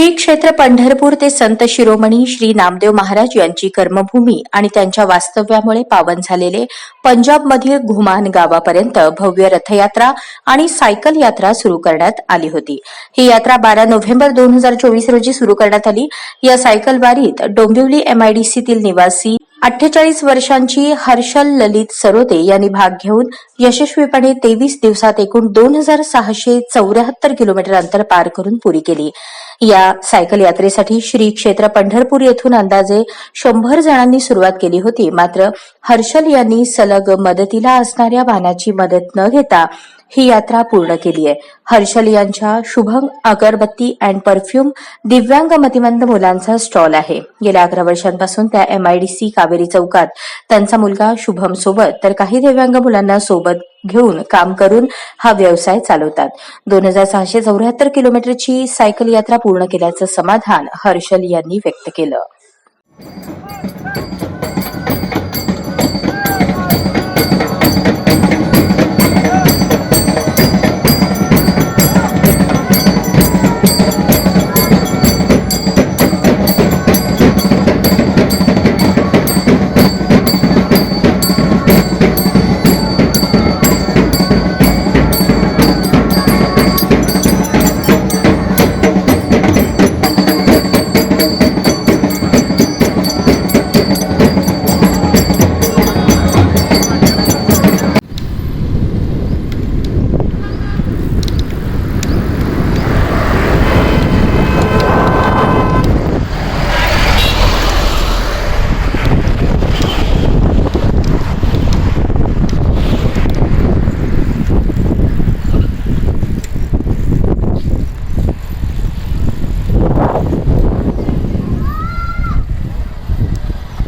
श्री क्षेत्र पंढरपूर ते संत शिरोमणी श्री नामदेव महाराज यांची कर्मभूमी आणि त्यांच्या वास्तव्यामुळे पावन झालेले पंजाबमधील घुमान गावापर्यंत भव्य रथयात्रा आणि सायकल यात्रा सुरू करण्यात आली होती. ही यात्रा बारा नोव्हेंबर दोन हजार चोवीस रोजी सुरू करण्यात आली. या सायकल वारीत डोंबिवली एमआयडीसीतील निवासी अठ्ठेचाळीस वर्षांची हर्षल ललित सरोते यांनी भाग घेऊन यशस्वीपणे तेवीस दिवसात एकूण दोन हजार सहाशे चौऱ्याहत्तर किलोमीटर अंतर पार करून पुरी केली. या सायकल यात्रेसाठी श्री क्षेत्र पंढरपूर येथून अंदाजे शंभर जणांनी सुरुवात केली होती. मात्र हर्षल यांनी सलग मदतीला असणाऱ्या वाहनाची मदत न घेता ही यात्रा पूर्ण केली आहे. हर्षल यांच्या शुभम अगरबत्ती अँड परफ्यूम दिव्यांग मतिमंद मुलांचा स्टॉल आहे. गेल्या अकरा वर्षांपासून त्या एमआयडीसी कावेरी चौकात त्यांचा मुलगा शुभम सोबत तर काही दिव्यांग मुलांना सोबत घेऊन काम करून हा व्यवसाय चालवतात. दोन हजार सहाशे चौऱ्याहत्तर किलोमीटरची सायकल यात्रा पूर्ण केल्याचं समाधान हर्षल यांनी व्यक्त केलं.